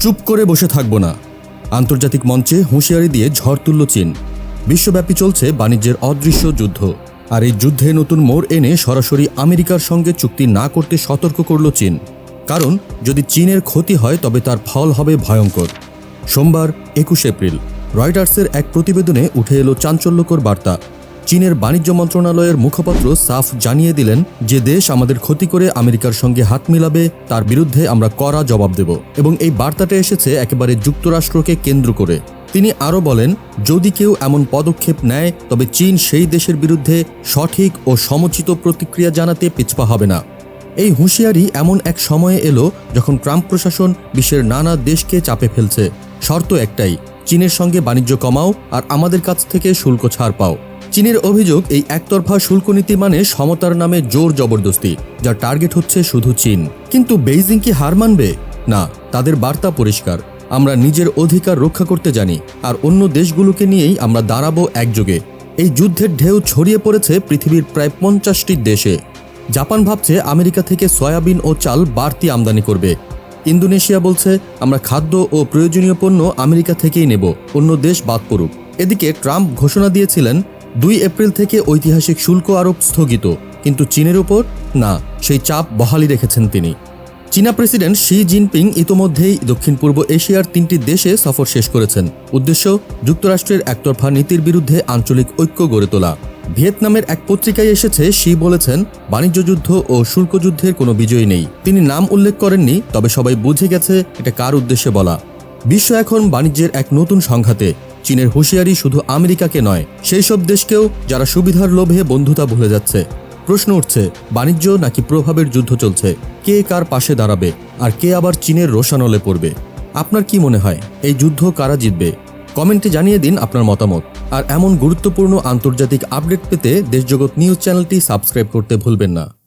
চুপ করে বসে থাকব না। আন্তর্জাতিক মঞ্চে হুঁশিয়ারি দিয়ে ঝড় তুলল চীন। বিশ্বব্যাপী চলছে বাণিজ্যের অদৃশ্য যুদ্ধ। আর এই যুদ্ধে নতুন মোড় এনে সরাসরি আমেরিকার সঙ্গে চুক্তি না করতে সতর্ক করল চীন। কারণ, যদি চীনের ক্ষতি হয়, তবে তার ফল হবে ভয়ঙ্কর। সোমবার একুশ এপ্রিল, রয়টার্সের এক প্রতিবেদনে উঠে এলো চাঞ্চল্যকর বার্তা। চীনের বাণিজ্য মন্ত্রণালয়ের মুখপাত্র সাফ জানিয়ে দিলেন যে দেশ আমাদের ক্ষতি করে আমেরিকার সঙ্গে হাত মিলাবে, তার বিরুদ্ধে আমরা কড়া জবাব দেব এবং এই বার্তাটা এসেছে একেবারে যুক্তরাষ্ট্রকে কেন্দ্র করে। তিনি আরও বলেন, যদি কেউ এমন পদক্ষেপ নেয়, তবে চীন সেই দেশের বিরুদ্ধে সঠিক ও সমুচিত প্রতিক্রিয়া জানাতে পিছপা হবে না। এই হুঁশিয়ারি এমন এক সময়ে এলো যখন ট্রাম্প প্রশাসন বিশ্বের নানা দেশকে চাপে ফেলছে। শর্ত একটাই, চীনের সঙ্গে বাণিজ্য কমাও আর আমাদের কাছ থেকে শুল্ক ছাড় পাও। চীনের অভিযোগ, এই একতরফা শুল্ক নীতি মানে সমতার নামে জোর জবরদস্তি, যার টার্গেট হচ্ছে শুধু চীন। কিন্তু বেইজিং কি হার মানবে? না, তাদের বার্তা পরিষ্কার। আমরা নিজের অধিকার রক্ষা করতে জানি, আর অন্য দেশগুলোকে নিয়েই আমরা দাঁড়াবো একযোগে। এই যুদ্ধের ঢেউ ছড়িয়ে পড়েছে পৃথিবীর প্রায় পঞ্চাশটি দেশে। জাপান ভাবছে আমেরিকা থেকে সয়াবিন ও চাল বাড়তি আমদানি করবে। ইন্দোনেশিয়া বলছে, আমরা খাদ্য ও প্রয়োজনীয় পণ্য আমেরিকা থেকেই নেব, অন্য দেশ বাদ পড়ুক। এদিকে ট্রাম্প ঘোষণা দিয়েছিলেন দুই এপ্রিল থেকে ঐতিহাসিক শুল্ক আরোপ স্থগিত, কিন্তু চীনের উপর না, সেই চাপ বহালি রেখেছেন তিনি। চীনা প্রেসিডেন্ট শি জিনপিং ইতোমধ্যেই দক্ষিণ পূর্ব এশিয়ার তিনটি দেশে সফর শেষ করেছেন। উদ্দেশ্য, যুক্তরাষ্ট্রের একতরফা নীতির বিরুদ্ধে আঞ্চলিক ঐক্য গড়ে তোলা। ভিয়েতনামের এক পত্রিকায় এসেছে, শি বলেছেন, বাণিজ্য যুদ্ধ ও শুল্ক যুদ্ধের কোনো বিজয়ী নেই। তিনি নাম উল্লেখ করেননি, তবে সবাই বুঝে গেছে এটা কার উদ্দেশ্যে বলা। বিশ্ব এখন বাণিজ্যের এক নতুন সংঘাতে। চীনের হুঁশিয়ারি শুধু আমেরিকাকে নয় সেই সব দেশকেও যারা সুবিধার লোভে বন্ধুতা ভুলে যাচ্ছে। প্রশ্ন উঠছে, বাণিজ্য নাকি প্রভাবের যুদ্ধ চলছে? কে কার পাশে দাঁড়াবে? আর কে আবার চীনের রোশানলে পড়বে? আপনার কি মনে হয়, এই যুদ্ধ কারা জিতবে? কমেন্টে জানিয়ে দিন আপনার মতামত। আর এমন গুরুত্বপূর্ণ আন্তর্জাতিক আপডেট পেতে দেশজগৎ নিউজ চ্যানেলটি সাবস্ক্রাইব করতে ভুলবেন না।